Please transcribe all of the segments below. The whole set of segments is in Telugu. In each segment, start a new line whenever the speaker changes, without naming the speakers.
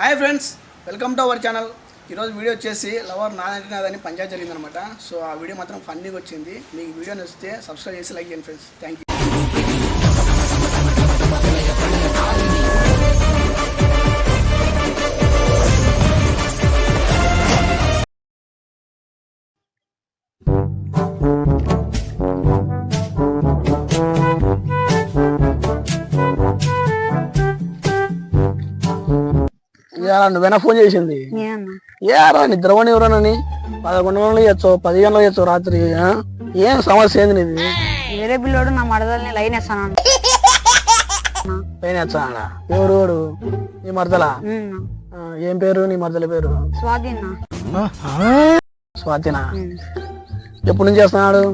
Hi friends welcome to our channel. ఈరోజు వీడియో వచ్చేసి లవర్ నాదంటే పంచాయత్ జరిగిందనమాట. సో ఆ వీడియో మాత్రం ఫన్నీగా వచ్చింది. మీకు వీడియో నచ్చితే సబ్స్క్రైబ్ చేసి లైక్ చేయండి ఫ్రెండ్స్. థ్యాంక్ యూ నువ్వేనా ఫోన్ చేసింది? ఏరా నిద్రపోని ఎవరనని పదకొండు గంటలు చేయొచ్చు పది గంటలు చేయొచ్చు రాత్రి? ఏం సమస్య ఏంది నీది?
వేరే పిల్లోడు నా మడదల్ని లైన్ వేస్తాను
పైన వచ్చాడా ఎవడు వాడు నీ మరదలా? ఏం పేరు? నీ మరదల పేరు?
స్వాధీన
స్వాతినా? ఎప్పటి నుంచి చేస్తున్నాడు?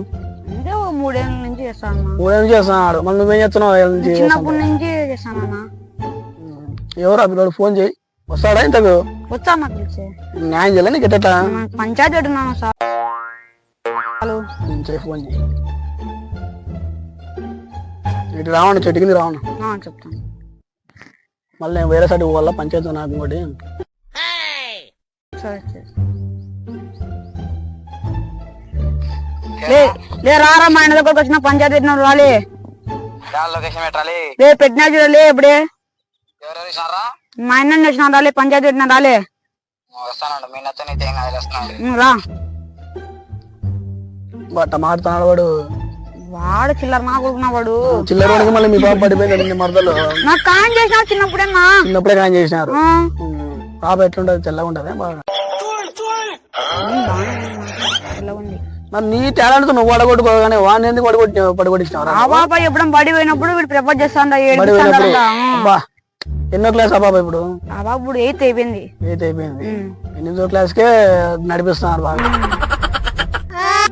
మూడేళ్ళ నుంచి చేస్తాను
మూడేళ్ళు చేస్తున్నాడు. మళ్ళీ నువ్వేం చేస్తున్నావు? నుంచి
చిన్నప్పటి నుంచి చేస్తానన్నా
ఎవరు ఆ పిల్లడు? ఫోన్ చేయి. వస్తాడా ఇంతకు?
వచ్చా నాకు తెలిసే
న్యాయం చేయాలి నీకు ఎట్టట?
మనకు పంచాయతీ సార్.
ఫోన్ చేయి ఇటు రావణ చెట్టు కింద రావణ.
ఆ, చెప్తాను.
మళ్ళీ నేను వేరే సైడ్ పోవాలా? పంచాయతీ నాకు ఇంకోటి?
సరే సరే. లే లే రారా మా ఆయన దగ్గరకు వచ్చిన పంచాయతీ రాలే.
లొకేషన్ పెట్టాలి
లే పెట్టినా చూడలే ఇప్పుడే.
ఎవరెవరు
మా ఆయన వచ్చిన రాలే పంచాయతీ పెట్టినా రాలే
వస్తానండి మీ నచ్చని అయితే ఏం కాదు వస్తున్నాడు
ఉమ్, రా
బట్ట మాడుతున్నాడు వాడు
వాడు చిల్లర నా కొడుకున్నా వాడు
మళ్ళీ మీ బాబు మరదలు
నాకు కాన్ చేసిన చిన్నప్పుడేనా
చిన్నప్పుడే కానీ చేసినారు ఎట్లుంటది తెల్లగా ఉంటది బాగా
ఇలా ఉంది
మరి నీ టాలెంట్ నువ్వు పడగొట్టుకోగానే వాడిని ఎందుకు పడగొట్టి పడగొట్టించినావు
ఆ బాబా ఎప్పుడైనా బడి పోయినప్పుడు వీడు
పోయినప్పుడు అబ్బా ఎన్నో క్లాస్ ఆ బాబా ఇప్పుడు?
ఆ బాబు ఇప్పుడు ఎయిత్ అయిపోయింది.
ఎయిత్ అయిపోయింది. ఎనిమిదో క్లాస్ కే నడిపిస్తున్నారు బాగా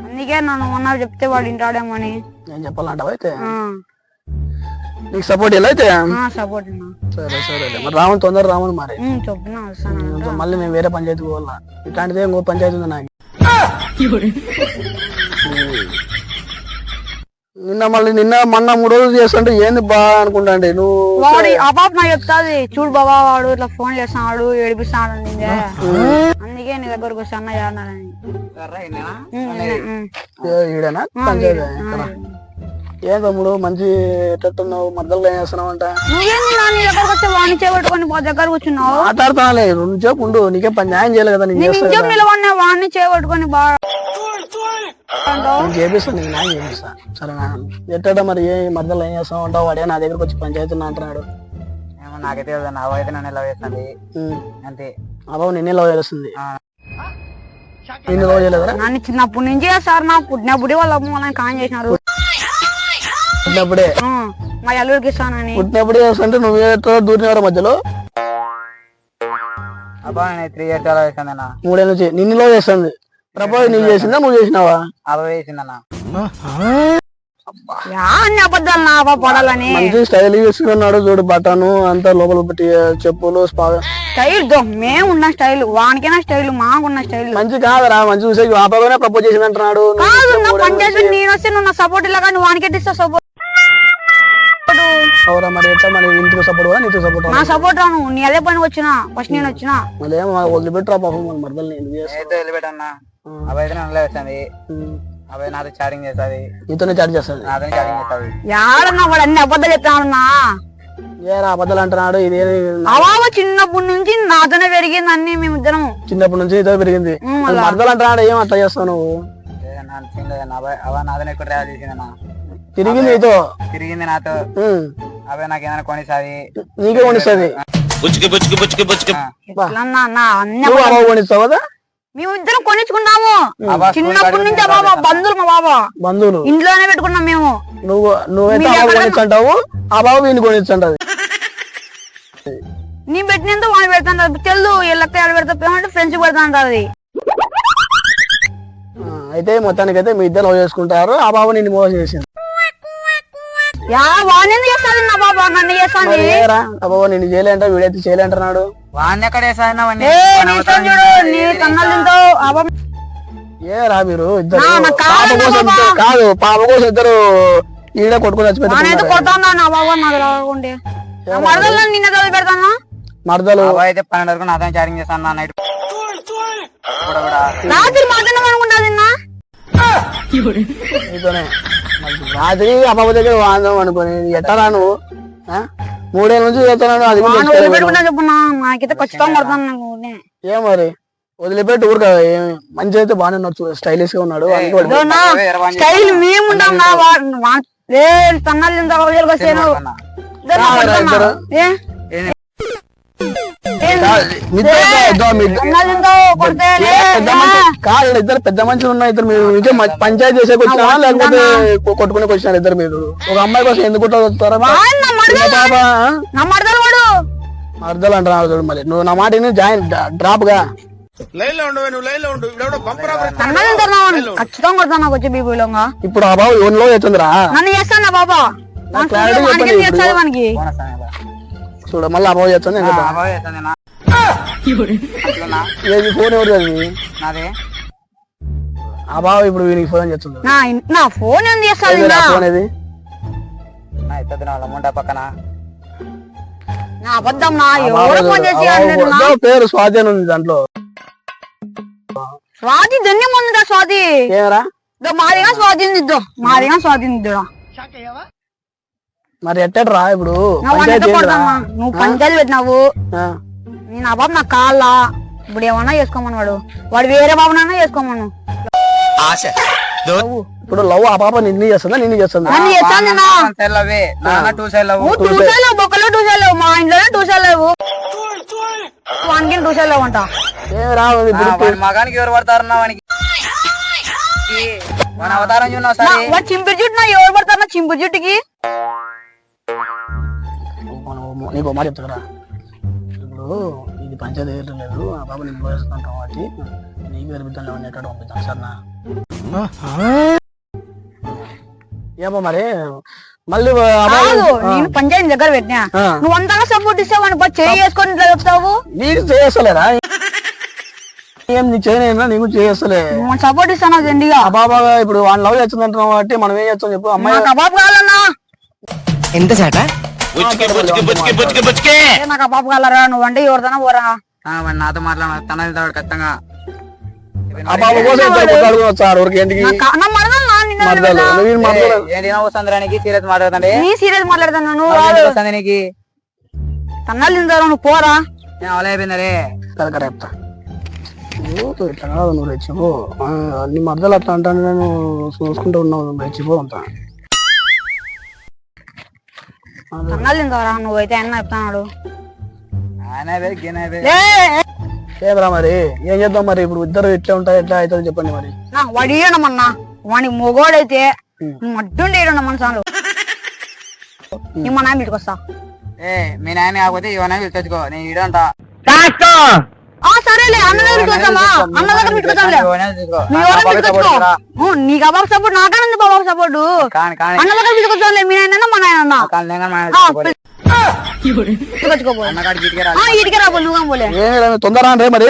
అందుకే నన్ను మొన్న చెప్తే వాడు ఇంటాడేమో అని.
నేను చెప్పాలంటావు అయితే? నీకు సపోర్ట్ ఎలా అయితే?
సపోర్ట్
సరే సరే మరి రావణ్ తొందర రావణ్ మరి.
చెప్తున్నా
మళ్ళీ మేము వేరే పంచాయతీ పోవాలా? ఇట్లాంటిదే ఇంకో పంచాయతీ ఉంది నాకు. నిన్న మళ్ళీ నిన్న మొన్న మూడు రోజులు చేస్తుంటే ఏంది బా అనుకుంటాండి నువ్వు
వాడు ఆ పాప నాకు చెప్తాది చూడు బాబా వాడు ఇట్లా ఫోన్ చేస్తున్నాడు ఏడిపిస్తున్నాడు నిన్నే. అందుకే నీ దగ్గరకు వచ్చి అన్న చేయాలని
ఏ- ఈడేనా? ఏం తమ్ముడు మంచి ఎట్టట్టున్నావు మధ్యలో ఏం చేస్తున్నావు అంట
నువ్వేంది నా నీ దగ్గరకు వచ్చి వాణి చేపట్టుకొని మా దగ్గర కూర్చున్నావు
మాట్లాడుతున్నాలే రెండు సేపు ఉండు నీకే పని న్యాయం చేయాలి కదా నేను
వాడిని చేపట్టుకొని బాగా
నేను చేపిస్తాను నీకు న్యాయం చేపిస్తా సరేనా? ఎట్టట మరి ఏ మధ్యలో ఏం చేస్తావు అంటావు? వాడే నా దగ్గరకు వచ్చి పంచాయతీ అంటున్నాడు
ఏమో నాకైతే తెలియదు నా అయితే నన్ను ఎలా వేస్తుంది. అంతే
అబాబు నిన్నే లవ్ చేస్తుంది. నిన్ను లవ్ చేయలేదురా
నన్ను చిన్నప్పటి నుంచి సార్ నా పుట్టినప్పుడే వాళ్ళ అమ్మ వాళ్ళని కాన్ చేసినారు.
పుట్టినప్పుడే?
మా అల్లుడికి ఇస్తానని
పుట్టినప్పుడే చేస్తుంటే నువ్వు ఎట్లా దూరినవారు మధ్యలో?
అబ్బా నేను త్రీ ఇయర్స్ ఎలా వేసిందన్న
మూడేళ్ళ నుంచి. నిన్ను లవ్ చేస్తుంది? ప్రపోజ్ నీకు చేసిందా? నువ్వు చేసినావా?
అలా వేసిందన్న.
యా అన్ని అబద్ధాలు నా పాప పడాలని.
మంచి స్టైల్ చూడు బటను అంతా లోపల పెట్టి చెప్పులు
స్టైల్ దో మేము ఉన్న స్టైల్ వానికైనా స్టైల్ మాకున్న స్టైల్.
మంచి కాదురా మంచి చూసే ఆ బాబానే ప్రపోజ్ చేసింది అంటున్నాడు
కాదు నా పంచాయతీ నేను వస్తే నువ్వు నా సపోర్ట్ ఇలాగా నువ్వు వానికే ఇస్తా సపోర్ట్
అవురా మరి ఎట్లా మరి ఇంటికి సపోర్ట్ నీకు సపోర్ట్
నా సపోర్ట్ రాను. నీ అదే పని వచ్చినా ఫస్ట్ నేను వచ్చినా.
మళ్ళీ ఏమో వదిలిపెట్టరా పాపం మన మరదలు నేను
వదిలిపెట్టన్నా. అబ్బాయి వేస్తుంది. అబ్బాయి నాతో చాటింగ్ చేస్తుంది.
నీతోనే చాట్ చేస్తుంది?
నాతో చాటింగ్ చేస్తుంది.
యాడన్నా వాడు అన్ని అబద్ధాలు చెప్తానన్నా
ఏరా అబద్ధాలు అంటున్నాడు? ఇదే
అవావ చిన్నప్పటి నుంచి నాతోనే పెరిగింది అన్ని మేమిద్దరం
చిన్నప్పటి నుంచి ఇదో పెరిగింది. మరదలు అంటున్నాడు ఏం అట్లా చేస్తావు నువ్వు?
నన్ను తినలేదన్న అబ్బాయి అవ్వ నాతో ఎక్కువ ట్రావెల్ చేసిందన్న
తిరిగింది నీతో?
తిరిగింది నాతో. అబ్బాయి నాకు ఏదైనా కొనిస్తుంది?
నీకే కొనిస్తుంది?
అన్ని
నువ్వు అమ్మ కొనిస్తావు? కదా
మేమిద్దరం కొనిచ్చుకున్నాము. చిన్నప్పటి నుంచి బాబా బంధువులు మా బాబా.
బంధువులు.
ఇంట్లోనే పెట్టుకున్నాం మేము.
నువ్వు నువ్వైతే కొనిచ్చంటావు ఆ బాబు వీడిని కొనిచ్చంటది
నీ పెట్టినంత వాడిని పెడతాను తెలు ఎల్లక్క ఎడ పెడతా ఫ్రెండ్స్ పెడతాను అది
అయితే మొత్తానికి అయితే మీ ఇద్దరు లవ్ చేసుకుంటారు ఆ బాబు నిన్ను మోసం చేసింది
చేస్తాను నా బాబా? నన్ను చేస్తాను
బాబు నిన్ను చేయలేంట వీడైతే చేయలేంటున్నాడు
వాడిని ఎక్కడ వేసాను
మీరు ఇద్దరు పాప కోసం కాదు పాప కోసం ఇద్దరు ఈడ కొట్టుకుని చచ్చిపెట్టుకున్నారు
కొడతాను నా బాబా? నాకు రాకుంటే నా మరదలు నిన్న చదివి పెడతాను?
మరదలు.
అయితే పన్నెండు వరకు నాతో చాటింగ్ చేస్తాను అన్న నైట్. కూడా కూడా
రాత్రి మాత్రం అనుకుంటాది నా
నీతోనే మరి రాత్రి అబ్బాబు దగ్గర వాందాం అనుకోని ఎట్టా రా నువ్వు? మూడేళ్ళ నుంచి చేస్తున్నాను అది
నాకైతే ఖచ్చితంగా
ఏం మరి? వదిలిపెట్టి ఊరుక మంచి అయితే బాగానే ఉన్నాడు స్టైలిష్గా ఉన్నాడు
స్టైల్ మేము ఉంటాం నా వా- వా- లే తన్నాలు ఇంత రోజులకు వచ్చాను
కాదు ఇద్దరు పెద్ద మనుషులు ఉన్నాయి ఇద్దరు మీరు ఇంకే పంచాయతీ చేసే వచ్చినా లేకపోతే కొట్టుకునే వచ్చినారు ఇద్దరు మీరు? ఒక అమ్మాయి కోసం ఎందుకు వస్తారా అర్థాలు అంటున్నావు చూడు మరి. నువ్వు నా మాట జాయిన్
డ్రాప్గా లైన్లో ఉండవు నువ్వు లైన్లో ఉండు. ఇవిడెవడో బంపర్ ఆఫర్
తన్నాలు ఇంత ఖచ్చితంగా కొడతాను నాకు వచ్చే బీబీలోగా
ఇప్పుడు ఆ బాబు ఎవరిలో అవుతుందిరా
నన్ను చేస్తాను బాబా?
నాకు clarity
వానికి
చెప్పండి
చేస్తాడు వానికి?
చూడ మళ్ళీ ఆ బాబు చేస్తుంది ఏది ఫోన్ ఎవరు
నాది.
ఆ బాబు ఇప్పుడు వీనికి ఫోన్
నా ఫోన్ ఏం
ఏదిరా ఫోన్ ఏది?
నా ఇద్దరు వాళ్ళ ముండ పక్కన.
నా అబద్ధం నా
ఆ
ఎవరు ఫోన్ చేసి అన్నాడు నా?
పేరు స్వాతి అని ఉంది దాంట్లో.
స్వాతి ధన్యం ఉందిరా స్వాతి.
ఏమరా?
ఇదో మాదిగా స్వాతి ఇద్దో మాదిగా స్వాతి ఇద్దో
మరి ఎట్టరా ఇప్పుడు?
నువ్వు
పంచాయతీ
పంచాయతీ పెట్టినావు.
ఆ,
నేను ఆ బాబు నా కాళ్ళ. ఇప్పుడు ఏమన్నా చేసుకోమని వాడు వాడు వేరే బాబునైనా చేసుకోమను
ఇప్పుడు లవ్ ఆ పాప నిన్ను చేస్తుందా నిన్ను చేస్తుందా?
నన్ను చేస్తాను నువ్వు టూ సైడ్ బొక్కలో టూ సైడ్ లేవు మా ఇంట్లోనే టూ సైడ్ లేవు. వానికి టూ సైడ్ లేవు అంట.
వాడి మగానికి ఎవరు పడతారు వానికి? మన అవతారం చూడు
చింపిరి జుట్టు నా ఎవరు పడతారు నా జుట్టుకి?
నీకు మాట చెప్తారా ఇప్పుడు ఇది పంచాయతీ లేదు ఆ బాబు నీకు పోయేస్తాం కాబట్టి నీకు గర్భిద్దాం లేవని ఎక్కడ పంపిద్దాం సరేనా? ఏమో మరి మళ్ళీ ఆ బాబు-
కాదు నేను పంచాయతీ దగ్గర పెట్టినా. నువ్వు అంతగా సపోర్ట్ ఇస్తావు అని చేయి చేసుకొని ఇట్లా చెప్తావు.
నీకు చేస్తలేరా ఏం నీ చేయలేనా నీకు
నువ్వు సపోర్ట్ ఇస్తాను దండిగా.
ఆ బాబా ఇప్పుడు వాడిని లవ్ చేస్తుంది అంటున్నావు కాబట్టి మనం ఏం చేస్తాం చెప్పు అమ్మాయి
నాకు అబాబు కావాలన్నా
బుచ్చికి బుచ్చికి బుచ్చికి బుచ్చికి బుచ్చికి
ఏ నాకు అబాబు కావాలరా నువ్వు? అంటే ఎవరిదైనా పోరా.
నాతో మాట్లాడ తన వెళ్తాడు ఖచ్చితంగా.
ఆ కోసం ఊరికి
ఏంటి సీరియస్ మాట్లాడుతుండే.
నీ సీరియస్ నువ్వు
వస్తుంది నీకు
తన్నాలు తింటారు నువ్వు పోరా.
నేను
కరెక్ట్ ఇట్లా కాదు నువ్వు రెచ్చిపో. అన్ని మరదలు అట్లా అంటాను నేను చూసుకుంటూ ఉన్నావు రెచ్చిపో అంత.
తన్నాలు తింటారా నువ్వైతే అన్న చెప్తాడు
ఆయన అయిపోయి గీన అయిపోయి
లే
ఏమరా మరి ఏం చేద్దాం మరి? ఇప్పుడు ఇద్దరు ఎట్లా ఉంటాయి ఎట్లా అవుతుంది చెప్పండి మరి.
వాడు ఇయ్యడమన్నా వాడికి మొగోడైతే నువ్వు అడ్డుండి ఇయ్యడం చాలు నీ మా నాన్న ఇంటికి వస్తా.
ఏ మీ నాయన కాకపోతే ఇవన్నీ పిలుచుకో నేను ఇడంట
ఆ సరేలే అన్న దగ్గరికి వస్తామా అన్న దగ్గర పెట్టుకొస్తాంలే మీ ఎవరైనా పెట్టుకొచ్చుకో ఊ, నీకు అబాబు సపోర్ట్ నాకనుంది బాబు సపోర్ట్
కానీ కానీ.
అన్న దగ్గర పెట్టుకొచ్చావులే మీ నాయన మా నాయన
కానీ లేక మన
పెట్టుకొచ్చుకోబోయే
అన్నగాడికి ఇటుకే
ఇటుకే రాబో నువ్వు పోలే.
ఏం తొందర రే మరి.